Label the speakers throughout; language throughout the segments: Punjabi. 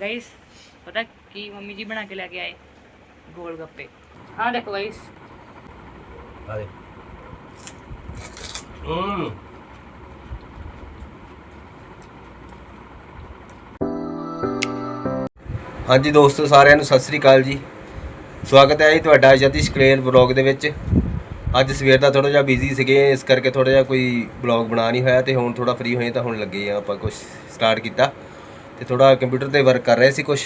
Speaker 1: ਗਾਇਸ ਪਤਾ ਕੀ ਮੰਮੀ ਜੀ ਬਣਾ ਕੇ ਲੈ ਕੇ ਆਏ? ਗੋਲ ਗੱਪੇ ਆਹ ਦੇਖੋ ਗਾਇਸ
Speaker 2: ਆ ਦੇ। ਹੂੰ। ਹਾਂਜੀ ਦੋਸਤੋ ਸਾਰਿਆਂ ਨੂੰ ਸਤਿ ਸ੍ਰੀ ਅਕਾਲ ਜੀ। ਸਵਾਗਤ ਹੈ ਜੀ ਤੁਹਾਡਾ ਜਤਿਸ਼ ਕਲੇਰ ਵਲੌਗ ਦੇ ਵਿੱਚ। ਅੱਜ ਸਵੇਰ ਦਾ ਥੋੜਾ ਜਿਹਾ ਬਿਜ਼ੀ ਸੀਗੇ ਇਸ ਕਰਕੇ ਥੋੜਾ ਜਿਹਾ ਕੋਈ ਵਲੌਗ ਬਣਾ ਨਹੀਂ ਹੋਇਆ ਤੇ ਹੁਣ ਥੋੜਾ ਫ੍ਰੀ ਹੋਏ ਤਾਂ ਹੁਣ ਲੱਗੇ ਆ ਆਪਾਂ ਕੁਝ ਸਟਾਰਟ ਕੀਤਾ। ਤੇ ਥੋੜਾ ਕੰਪਿਊਟਰ ਤੇ ਵਰਕ ਕਰ ਰਹੇ ਸੀ ਕੁਝ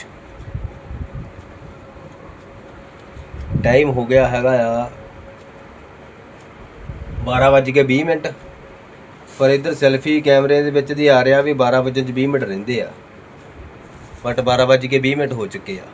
Speaker 2: ਟਾਈਮ ਹੋ ਗਿਆ ਹੈਗਾ ਆ। 12 ਵੱਜ ਕੇ 20 ਮਿੰਟ। ਪਰ ਇੱਧਰ ਸੈਲਫੀ ਕੈਮਰੇ ਦੇ ਵਿੱਚ ਦੀ ਆ ਰਿਹਾ ਵੀ 12 ਵਜੇ 'ਚ 20 ਮਿੰਟ ਰਹਿੰਦੇ ਆ। ਬਟ 12 ਵੱਜ ਕੇ 20 ਮਿੰਟ ਹੋ ਚੁੱਕੇ ਆ।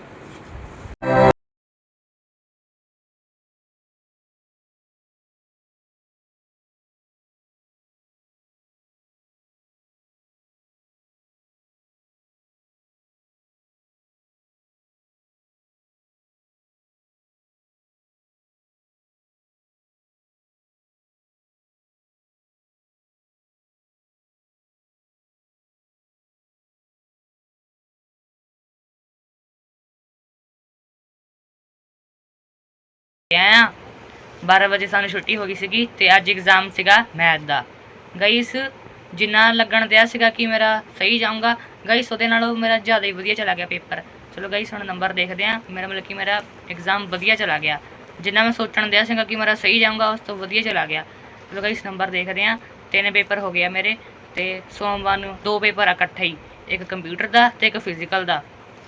Speaker 1: ਆ 12 ਵਜੇ ਸਾਨੂੰ ਛੁੱਟੀ ਹੋ ਗਈ ਸੀਗੀ ਤੇ ਅੱਜ ਐਗਜ਼ਾਮ ਸੀਗਾ ਮੈਥ ਦਾ। ਗਾਇਸ, ਜਿੰਨਾ ਲੱਗਣ ਦਿਆ ਸੀਗਾ ਕਿ ਮੇਰਾ ਸਹੀ ਜਾਊਂਗਾ, ਗਾਇਸ ਉਹਦੇ ਨਾਲੋਂ ਮੇਰਾ ਜ਼ਿਆਦਾ ਹੀ ਵਧੀਆ ਚਲਾ ਗਿਆ ਪੇਪਰ। ਚਲੋ ਗਾਇਸ, ਹੁਣ ਨੰਬਰ ਦੇਖਦੇ ਆ ਮੇਰਾ ਮਤਲਬ ਕਿ ਮੇਰਾ ਐਗਜ਼ਾਮ ਵਧੀਆ ਚਲਾ ਗਿਆ। ਜਿੰਨਾ ਮੈਂ ਸੋਚਣ ਦਿਆ ਸੀਗਾ ਕਿ ਮੇਰਾ ਸਹੀ ਜਾਊਂਗਾ, ਉਸ ਤੋਂ ਵਧੀਆ ਚਲਾ ਗਿਆ। ਚਲੋ ਗਾਇਸ ਨੰਬਰ ਦੇਖਦੇ ਆ ਤਿੰਨ ਪੇਪਰ ਹੋ ਗਏ ਆ ਮੇਰੇ ਤੇ ਸੋਮਵਾਰ ਨੂੰ ਦੋ ਪੇਪਰ ਆ ਇਕੱਠੇ ਹੀ। ਇੱਕ ਕੰਪਿਊਟਰ ਦਾ ਤੇ ਇੱਕ ਫਿਜ਼ੀਕਲ ਦਾ।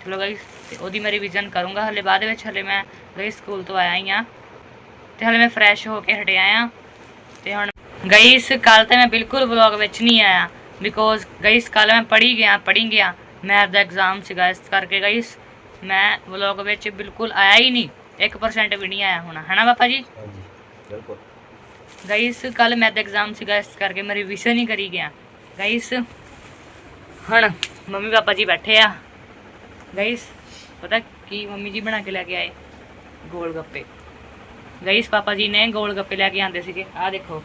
Speaker 1: ਚਲੋ ਗਾਇਸ, ਤੇ ਉਹਦੀ ਮੈਂ ਰਿਵੀਜ਼ਨ ਕਰੂੰਗਾ ਹਲੇ ਬਾਅਦ ਵਿੱਚ, ਹਲੇ ਮੈਂ ਗਾਇਸ ਸਕੂਲ ਤੋਂ ਆਇਆ ਹੀ ਆ। ਤੇ ਹਲੇ ਮੈਂ ਫਰੈਸ਼ ਹੋ ਕੇ ਹਟਿਆ ਆ। ਤੇ ਹੁਣ ਗਾਇਸ ਕੱਲ ਤੇ ਮੈਂ ਬਿਲਕੁਲ ਵਲੌਗ ਵਿੱਚ ਨਹੀਂ ਆਇਆ। ਬਿਕੋਜ਼ ਗਾਇਸ ਕੱਲ ਮੈਂ ਪੜ੍ਹੀ ਗਿਆ ਪੜ੍ਹੀ ਗਿਆ। ਮੈਥ ਦਾ ਐਗਜ਼ਾਮ ਸੀਗਾ ਇਸ ਕਰਕੇ ਗਾਇਸ ਮੈਂ ਵਲੌਗ ਵਿੱਚ ਬਿਲਕੁਲ ਆਇਆ ਹੀ ਨਹੀਂ। 1% ਵੀ ਨਹੀਂ ਆਇਆ ਹੋਣਾ। ਹੈਨਾ ਪਾਪਾ ਜੀ?
Speaker 2: ਹਾਂਜੀ ਬਿਲਕੁਲ।
Speaker 1: ਗਾਇਸ ਕੱਲ ਮੈਥ ਦਾ ਐਗਜ਼ਾਮ ਸੀਗਾ ਇਸ ਕਰਕੇ ਮੈਂ ਰਿਵੀਜ਼ਨ ਹੀ ਕਰੀ ਗਿਆ। ਗਾਇਸ ਹੁਣ ਮੰਮੀ ਪਾਪਾ ਜੀ ਬੈਠੇ ਆ। ਗਾਇਸ ਪਤਾ ਕੀ ਮੰਮੀ ਜੀ ਬਣਾ ਕੇ ਲੈ ਕੇ ਆਏ? ਗੋਲ ਗੱਪੇ ਗਾਇਸ ਪਾਪਾ ਜੀ ਨੇ ਗੋਲ ਗੱਪੇ ਲੈ ਕੇ ਆਂਦੇ ਸੀਗੇ। ਆਹ ਦੇਖੋ।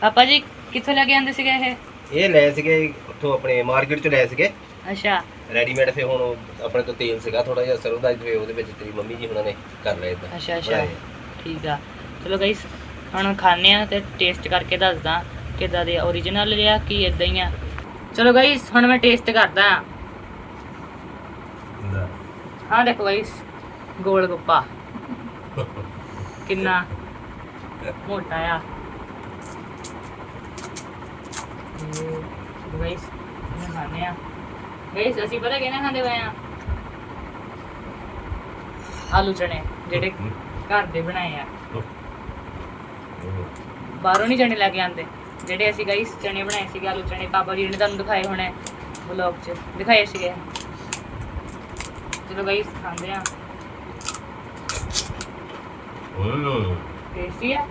Speaker 1: ਪਾਪਾ ਜੀ ਕਿੱਥੋਂ ਲੈ ਕੇ ਆਂਦੇ ਸੀਗੇ ਇਹ?
Speaker 2: ਇਹ ਲੈ ਸੀਗੇ ਉੱਥੋਂ ਆਪਣੇ ਮਾਰਕੀਟ ਚੋਂ ਲੈ ਸੀਗੇ।
Speaker 1: ਅੱਛਾ।
Speaker 2: ਰੈਡੀਮੇਡ ਫੇ ਹੁਣ ਉਹ ਆਪਣੇ ਤੋਂ ਤੇਲ ਸੀਗਾ ਥੋੜਾ ਜਿਹਾ ਸਰੋਂ ਦਾ ਫੇ ਉਹਦੇ ਵਿੱਚ ਤੇਰੀ ਮੰਮੀ ਜੀ ਉਹਨਾਂ ਨੇ ਕਰ ਲਿਆ ਇਦਾਂ।
Speaker 1: ਅੱਛਾ ਅੱਛਾ। ਠੀਕ ਆ। ਚਲੋ ਗਾਇਸ ਹੁਣ ਖਾਣੇ ਆ ਤੇ ਟੇਸਟ ਕਰਕੇ ਦੱਸਦਾ ਕਿੱਦਾਂ ਦੇ origignal ਲਿਆ ਕੀ ਇਦਾਂ ਹੀ ਆ। ਚਲੋ ਗਾਇਸ ਹੁਣ ਮੈਂ ਟੇਸਟ ਕਰਦਾ ਆ ਆਹ ਦੇਖੋ ਗਾਇਸ ਗੋਲ ਗੱਪਾ ਕਿੰਨਾ ਮੋਟਾ ਆ। ਗਾਇਸ ਇਹ ਖਾਣੇ ਆ। ਗਾਇਸ, ਅਸੀਂ ਪਤਾ ਕਿਹਨਾਂ ਖਾਂਦੇ ਪਏ ਆ? ਆਲੂ ਚਣੇ ਜਿਹੜੇ ਘਰ ਦੇ ਬਣਾਏ ਆ। ਬਾਹਰੋਂ ਨਹੀਂ ਚਣੇ ਲੈ ਕੇ ਆਂਦੇ ਜਿਹੜੇ ਅਸੀਂ ਗਾਇਸ ਚਣੇ ਬਣਾਏ ਸੀਗੇ, ਆਲੂ ਚਣੇ ਪਾਪਾ ਜੀ ਨੇ ਤੁਹਾਨੂੰ ਦਿਖਾਏ ਹੋਣੇ ਵਲੌਗ 'ਚ। ਦਿਖਾਏ ਸੀਗੇ। ਚਲੋ ਗਾਇਸ ਖਾਂਦੇ ਆ।
Speaker 2: ਹੂੰ
Speaker 1: ਟੇਸਟੀ ਹੈ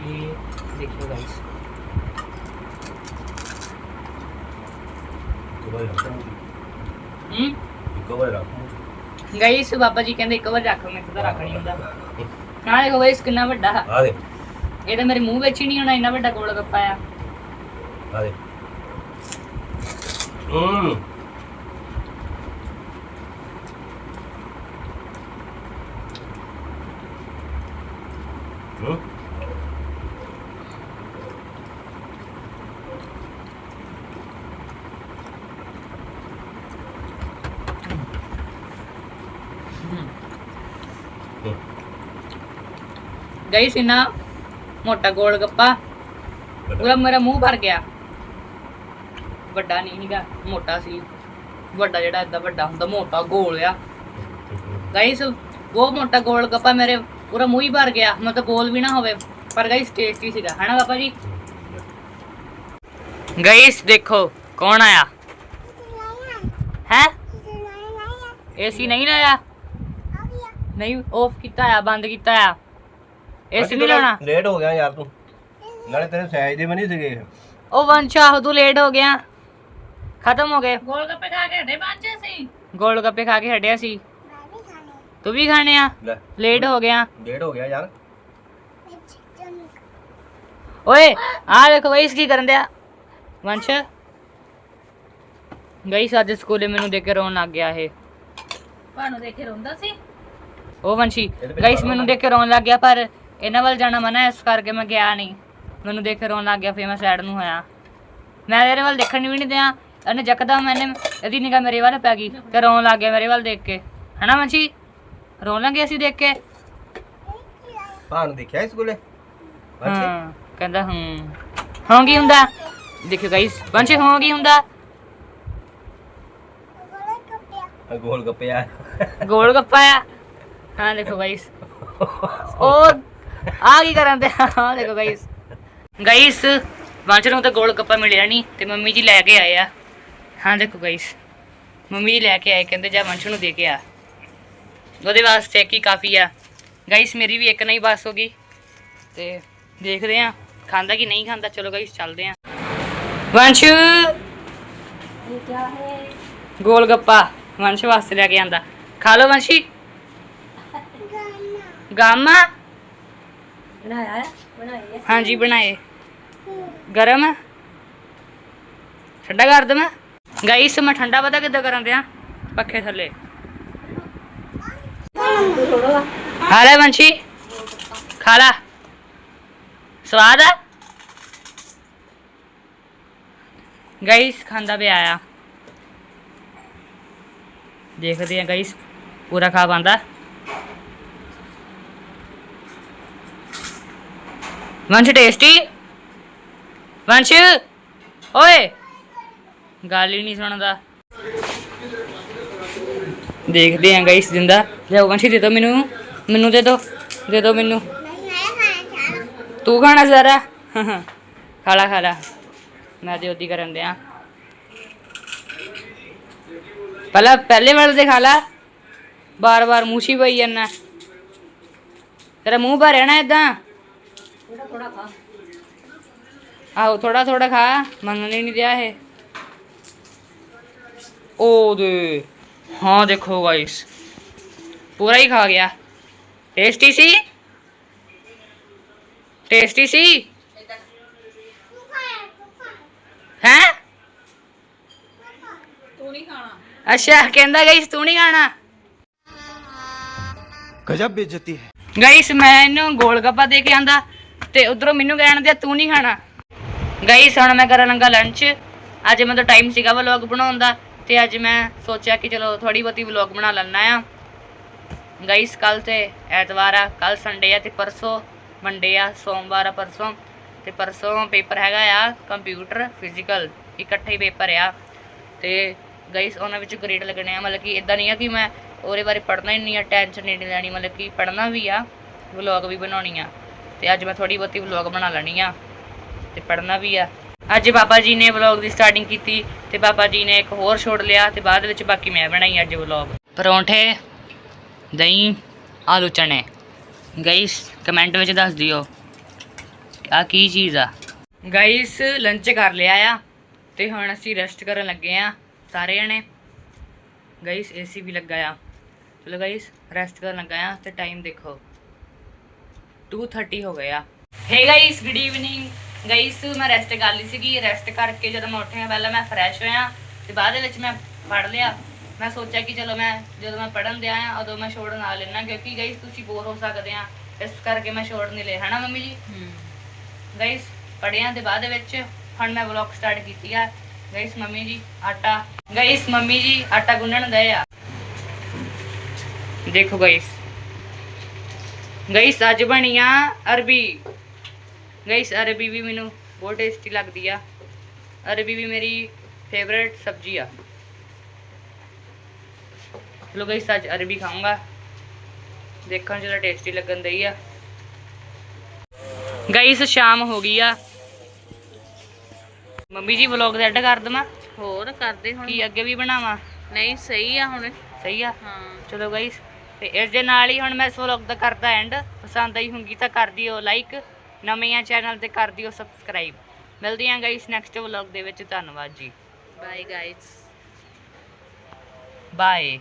Speaker 1: ਇਹ ਦੇਖੋ ਗਾਇਸ ਹੂੰ? ਗਾਇਸ ਬਾਬਾ ਜੀ ਕਹਿੰਦੇ ਇੱਕ ਵਾਰ ਰੱਖ ਮੈਂ ਤਾਂ ਰੱਖ ਨਹੀਂ ਹੁੰਦਾ ਹਾਂ ਦੇਖੋ ਗਾਇਸ ਕਿੰਨਾ ਵੱਡਾ।
Speaker 2: ਆ ਦੇ
Speaker 1: ਇਹ ਤਾਂ ਮੇਰੇ ਮੂੰਹ ਵਿੱਚ ਹੀ ਨਹੀਂ ਹੋਣਾ ਇੰਨਾ ਵੱਡਾ ਗੋਲ ਗੱਪਾ ਆ।
Speaker 2: ਆ ਦੇ ਹੂੰ ਹੂੰ ਹੂੰ
Speaker 1: ਗਾਇਸ ਇੰਨਾ ਮੋਟਾ ਗੋਲ ਗੱਪਾ। ਪੂਰਾ ਮੇਰਾ ਮੂੰਹ ਭਰ ਗਿਆ। ਵੱਡਾ ਨਹੀਂ ਸੀਗਾ ਮੋਟਾ ਸੀ। ਵੱਡਾ ਜਿਹੜਾ ਏਦਾਂ ਵੱਡਾ ਹੁੰਦਾ ਮੋਟਾ ਗੋਲ ਆ। ਗਾਇਸ ਉਹ ਮੋਟਾ ਗੋਲ ਗੱਪਾ ਮੇਰੇ ਪੂਰਾ ਮੂੰਹ ਹੀ ਭਰ ਗਿਆ। ਮਤਲਬ ਬੋਲ ਵੀ ਨਾ ਹੋਵੇ ਪਰ ਗਾਇਸ ਟੇਸਟੀ ਸੀਗਾ। ਹਨਾ ਪਾਪਾ ਜੀ? ਗਾਇਸ ਦੇਖੋ ਕੌਣ ਆਇਆ? ਹੈ? ਏਸੀ ਨਹੀਂ ਲਾਇਆ? ਨਹੀਂ ਆਫ ਕੀਤਾ ਆ ਬੰਦ ਕੀਤਾ ਆ। ਏਸੀ ਨਹੀਂ ਲਾਉਣਾ।
Speaker 2: ਲੇਟ ਹੋ ਗਿਆ ਯਾਰ ਤੂੰ। ਨਾਲੇ ਤੇਰੇ ਸਾਈਜ਼ ਦੇ ਵੀ ਨਹੀਂ ਸੀਗੇ।
Speaker 1: ਉਹ ਵੰਸ਼ਾ ਤੂੰ ਲੇਟ ਹੋ ਗਿਆ। ਖਤਮ ਹੋ ਗਏ। ਗੋਲ ਗੱਪੇ ਖਾ ਕੇ ਹਟੇ ਬਾਂਚੇ ਸੀ ਗੋਲ ਗੱਪੇ ਖਾ ਕੇ ਹਟਿਆ ਸੀ। ਤੂੰ ਵੀ ਖਾਣੇ ਆ।
Speaker 2: ਲੈ।
Speaker 1: ਲੇਟ ਹੋ ਗਿਆ।
Speaker 2: ਲੇਟ ਹੋ ਗਿਆ ਯਾਰ।
Speaker 1: ਓਏ ਆ ਦੇਖੋ ਗਾਇਸ ਕੀ ਕਰਨ ਦਿਆ? ਵੰਸ਼ ਗਾਇਸ ਅੱਜ ਸਕੂਲੇ ਮੈਨੂੰ ਦੇਖ ਕੇ ਰੋਣ ਲੱਗ ਗਿਆ ਇਹ।
Speaker 3: ਤੁਹਾਨੂੰ ਦੇਖ ਕੇ ਰੋਂਦਾ ਸੀ?
Speaker 1: ਉਹ ਵੰਸ਼ੀ ਗਾਇਸ ਮੈਨੂੰ ਦੇਖ ਕੇ ਰੋਣ ਲੱਗ ਗਿਆ ਪਰ ਇਹਨਾਂ ਵੱਲ ਜਾਣਾ ਮਨਾ ਇਸ ਕਰਕੇ ਮੈਂ ਗਿਆ ਨਹੀਂ। ਮੈਨੂੰ ਦੇਖ ਕੇ ਰੋਣ ਲੱਗ ਗਿਆ ਫਿਰ ਮੈਂ ਸਾਈਡ ਨੂੰ ਹੋਇਆ। ਮੈਂ ਇਹਦੇ ਵੱਲ ਦੇਖਣ ਵੀ ਨਹੀਂ ਦਿਆਂ ਇਹਨੇ ਜਕਦਾ ਮੈਨੇ ਇਹਦੀ ਨਿਗਾਹ ਮੇਰੇ ਵੱਲ ਪੈ ਗਈ ਤੇ ਰੋਣ ਲੱਗ ਗਿਆ ਮੇਰੇ ਵੱਲ ਦੇਖ ਕੇ। ਹਨਾ ਵੰਸ਼ੀ? ਰੋਣ ਲੱਗੇ ਅਸੀਂ ਦੇਖ ਕੇ?
Speaker 2: ਭਾਣ ਦੇਖਿਆ ਇਸ ਅੱਛਾ
Speaker 1: ਹਾਂ ਕਹਿੰਦਾ ਹੂੰ। ਹਾਂ ਕੀ ਹੁੰਦਾ? ਦੇਖੋ ਗਾਇਸ ਵੰਸ਼ੀ ਹਾਂ ਕੀ ਹੁੰਦਾ?
Speaker 2: ਗੋਲ ਗੱਪੇ ਆ
Speaker 1: ਗੋਲ ਗੱਪਾ ਆ ਹਾਂ ਦੇਖੋ ਗਾਇਸ ਉਹ ਆ ਕੀ ਕਰਨ ਹਾਂ ਦੇਖੋ ਗਾਇਸ ਗਾਇਸ ਵੰਸ਼ ਨੂੰ ਤਾਂ ਗੋਲ ਗੱਪਾ ਮਿਲਿਆ ਨਹੀਂ ਤੇ ਮੰਮੀ ਜੀ ਲੈ ਕੇ ਆਏ ਆ। ਹਾਂ ਦੇਖੋ ਗਾਇਸ ਮੰਮੀ ਜੀ ਲੈ ਕੇ ਆਏ ਕਹਿੰਦੇ ਜਾ ਵੰਸ਼ ਨੂੰ ਦੇ ਕੇ ਆ। ਉਹਦੇ ਵਾਸਤੇ ਹੀ ਕਾਫੀ ਆ। ਗਾਇਸ ਮੇਰੀ ਵੀ ਇੱਕ ਨਹੀਂ ਬਸ ਹੋ ਗਈ। ਤੇ ਦੇਖਦੇ ਆ ਖਾਂਦਾ ਕਿ ਨਹੀਂ ਖਾਂਦਾ। ਚਲੋ ਗਾਇਸ ਚੱਲਦੇ ਆ। ਵੰਸ਼
Speaker 3: ਇਹ ਕੀ ਹੈ?
Speaker 1: ਗੋਲ ਗੱਪਾ ਵੰਸ਼ ਵਾਸਤੇ ਲੈ ਕੇ ਆਂਦਾ। ਖਾ ਲਓ ਵੰਸ਼ੀ ਗਾਮਾ।
Speaker 3: ਬਣਾਇਆ ਬਣਾਇਆ ਹੈ।
Speaker 1: ਹਾਂਜੀ ਬਣਾਏ। ਗਰਮ? ਠੰਡਾ ਕਰ ਦਵਾਂ। ਗਾਈਸ ਮੈਂ ਠੰਡਾ ਪਤਾ ਕਿੱਦਾਂ ਕਰਨ ਦਿਆਂ ਪੱਖੇ ਥੱਲੇ। ਖਾ ਲੈ ਵੰਸ਼ੀ ਖਾ ਲਾ। ਸਵਾਦ ਆ। ਗਾਈਸ ਖਾਂਦਾ ਪਿਆ ਆ। ਦੇਖਦੇ ਆ ਗਾਈਸ ਪੂਰਾ ਖਾ ਪਾਂਦਾ ਵੰਸ਼ ਟੇਸਟੀ? ਵੰਸ਼? ਓਏ! ਗੱਲ ਹੀ ਨਹੀਂ ਸੁਣਦਾ। ਦੇਖਦੇ ਆ ਗਾਈਸ ਜਿੰਦਾ। ਲਿਆਓ ਵੰਸ਼ੀ, ਦੇ ਦੋ ਮੈਨੂੰ। ਮੈਨੂੰ ਦੇ ਦੋ। ਦੇ ਦੋ ਮੈਨੂੰ। ਤੂੰ ਖਾਣਾ ਜ਼ਰਾ ਖਾਲਾ ਖਾਲਾ ਮੈਂ ਤੇ ਉਹਦੀ ਕਰਨ ਦਿਆਂ। ਪਹਿਲਾਂ, ਪਹਿਲੇ ਵਾਲੇ ਦੇ ਖਾ ਲਾ। ਬਾਰ ਬਾਰ ਮੂਛੀ ਪਈ ਜਾਂਦਾ ਤੇਰਾ ਮੂੰਹ ਭਰਿਆ ਨਾ ਇਦਾਂ ਆਹੋ ਥੋੜਾ ਥੋੜਾ ਖਾ ਮੰਨਣ ਹੀ ਨਹੀਂ ਰਿਹਾ ਇਹ ਉਹ ਦੇ ਹਾਂ ਦੇਖੋ ਗਾਇਸ ਪੂਰਾ ਹੀ ਖਾ ਗਿਆ ਟੇਸਟੀ ਸੀ ਟੇਸਟੀ ਸੀ ਹੈ
Speaker 3: ਤੂੰ ਨਹੀਂ ਖਾਣਾ
Speaker 1: ਅੱਛਾ ਕਹਿੰਦਾ ਗਾਇਸ ਤੂੰ ਨਹੀਂ ਖਾਣਾ
Speaker 4: ਗਜਬ ਬੇਇੱਜ਼ਤੀ ਹੈ
Speaker 1: ਗਾਇਸ ਮੈਂ ਇਹਨੂੰ ਗੋਲਗੱਪਾ ਦੇ ਕੇ ਆਂਦਾ ਤੇ ਉਧਰੋਂ ਮੈਨੂੰ ਕਹਿਣ ਦਿਆ, ਤੂੰ ਨਹੀਂ ਖਾਣਾ? ਗਾਇਸ ਹੁਣ ਮੈਂ ਕਰਨ ਲੱਗਾ ਲੰਚ ਅੱਜ ਮੈਨੂੰ ਟਾਈਮ ਸੀਗਾ ਵਲੌਗ ਬਣਾਉਣ ਦਾ ਤੇ ਅੱਜ ਮੈਂ ਸੋਚਿਆ ਕਿ ਚਲੋ ਥੋੜੀ ਬਹੁਤੀ ਵਲੌਗ ਬਣਾ ਲੈਣਾ ਆ ਗਾਇਸ ਕੱਲ ਤੇ ਐਤਵਾਰ ਆ ਕੱਲ ਸੰਡੇ ਆ ਤੇ ਪਰਸੋਂ ਮੰਡੇ ਆ, ਸੋਮਵਾਰ ਆ ਪਰਸੋਂ। ਤੇ ਪਰਸੋਂ ਪੇਪਰ ਹੈਗਾ ਆ ਕੰਪਿਊਟਰ ਫਿਜ਼ੀਕਲ ਇਕੱਠੇ ਹੀ ਪੇਪਰ ਆ। ਤੇ ਗਾਇਸ ਉਹਨਾਂ ਵਿੱਚ ਗ੍ਰੇਡ ਲੱਗਣੇ ਆ, ਮਤਲਬ ਕਿ ਇਦਾਂ ਨਹੀਂ ਆ ਕਿ ਮੈਂ ਉਹਦੇ ਬਾਰੇ ਪੜ੍ਹਨਾ ਹੀ ਨਹੀਂ ਆ ਟੈਨਸ਼ਨ ਨਹੀਂ ਲੈਣੀ, ਮਤਲਬ ਕਿ ਪੜ੍ਹਨਾ ਵੀ ਆ ਵਲੌਗ ਵੀ ਬਣਾਉਣੀ ਆ। ਤੇ ਅੱਜ ਮੈਂ ਥੋੜੀ ਬਹੁਤੀ ਵਲੌਗ ਬਣਾ ਲੈਣੀ ਆ ਤੇ ਪੜ੍ਹਨਾ ਵੀ ਆ। ਅੱਜ ਬਾਬਾ ਜੀ ਨੇ ਵਲੌਗ ਦੀ ਸਟਾਰਟਿੰਗ ਕੀਤੀ ਤੇ ਬਾਬਾ ਜੀ ਨੇ ਇੱਕ ਹੋਰ ਛੋੜ ਲਿਆ ਤੇ ਬਾਅਦ ਵਿੱਚ ਬਾਕੀ ਮੈਂ ਬਣਾਈ ਅੱਜ ਵਲੌਗ ਪਰੌਂਠੇ, ਦਹੀਂ, ਆਲੂ ਚਨੇ। ਗਾਇਸ ਕਮੈਂਟ ਵਿੱਚ ਦੱਸ ਦਿਓ ਆ ਕੀ ਚੀਜ਼ ਆ? ਗਾਇਸ ਲੰਚ ਕਰ ਲਿਆ ਆ ਤੇ ਹੁਣ ਅਸੀਂ ਰੈਸਟ ਕਰਨ ਲੱਗੇ ਆ ਸਾਰੇ ਜਣੇ ਗਾਇਸ ਏਸੀ ਵੀ ਲੱਗਾ ਆ। ਚਲੋ ਗਾਇਸ ਰੈਸਟ ਕਰਨ ਲੱਗਾ ਆ ਤੇ ਟਾਈਮ ਦੇਖੋ। 2:30 ਹੋ ਗਿਆ hey guys good evening guys ਮੈਂ ਰੈਸਟ ਕਰ ਲਈ ਸੀਗੀ। ਰੈਸਟ ਕਰਕੇ ਜਦੋਂ ਮੈਂ ਉੱਠਿਆ ਪਹਿਲਾਂ ਮੈਂ ਫਰੈਸ਼ ਹੋਇਆ ਤੇ ਬਾਅਦ ਦੇ ਵਿੱਚ ਮੈਂ ਪੜ ਲਿਆ। ਮੈਂ ਸੋਚਿਆ ਕਿ ਚਲੋ ਮੈਂ ਜਦੋਂ ਮੈਂ ਪੜਨ ਦਿਆ ਆ ਉਦੋਂ ਮੈਂ ਛੋੜ ਨਾ ਲੈਣਾ ਕਿਉਂਕਿ ਗਾਇਸ ਤੁਸੀਂ ਬੋਰ ਹੋ ਸਕਦੇ ਆ। ਇਸ ਕਰਕੇ ਮੈਂ ਛੋੜ ਨਹੀਂ ਲਿਆ ਹਨਾ ਮੰਮੀ ਜੀ? ਗਾਇਸ ਪੜਿਆਂ ਦੇ ਬਾਅਦ ਦੇ ਵਿੱਚ ਹੁਣ ਮੈਂ ਵਲੌਗ ਸਟਾਰਟ ਕੀਤੀ ਆ। ਗਾਇਸ ਮੰਮੀ ਜੀ ਆਟਾ। ਗਾਇਸ ਮੰਮੀ ਜੀ ਆਟਾ ਗੁੰਨਣ ਗਏ ਆ। ਦੇਖੋ ਗਾਇਸ ਗਾਇਸ ਅੱਜ ਬਣੀ ਆ ਅਰਬੀ। ਗਾਇਸ ਅਰਬੀ ਵੀ ਮੈਨੂੰ ਬਹੁਤ ਟੇਸਟੀ ਲੱਗਦੀ ਆ। ਅਰਬੀ ਵੀ ਮੇਰੀ ਫੇਵਰੇਟ ਸਬਜ਼ੀ ਆ। ਚਲੋ ਗਾਇਸ ਅੱਜ ਅਰਬੀ ਖਾਊਂਗਾ। ਦੇਖਣ ਜਿਹੜਾ ਟੇਸਟੀ ਲੱਗਣ ਦਈ ਆ। ਗਾਇਸ ਸ਼ਾਮ ਹੋ ਗਈ ਆ। ਮੰਮੀ ਜੀ ਵਲੌਗ ਐਡ ਕਰ ਦਵਾਂ।
Speaker 3: ਹੋਰ ਕਰਦੇ ਹੁਣ।
Speaker 1: ਕੀ ਅੱਗੇ ਵੀ ਬਣਾਵਾਂ?
Speaker 3: ਨਹੀਂ ਸਹੀ ਆ ਹੁਣ।
Speaker 1: ਸਹੀ ਆ?
Speaker 3: ਹਾਂ।
Speaker 1: ਚਲੋ ਗਾਇਸ ਤੇ ਇਸ ਦੇ ਨਾਲ ਹੀ ਹੁਣ ਮੈਂ ਇਸ ਵਲੌਗ ਦਾ ਕਰਦਾ ਐਂਡ ਪਸੰਦ ਆਈ ਹੋਊਗੀ ਤਾਂ ਕਰ ਦਿਓ ਲਾਈਕ ਨਵੇਂ ਆ ਚੈਨਲ ਤੇ ਕਰ ਦਿਓ ਸਬਸਕ੍ਰਾਈਬ ਮਿਲਦੇ ਆਂ ਗਾਇਸ ਨੈਕਸਟ ਵਲੌਗ ਦੇ ਵਿੱਚ। ਧੰਨਵਾਦ ਜੀ।
Speaker 3: Bye guys
Speaker 1: bye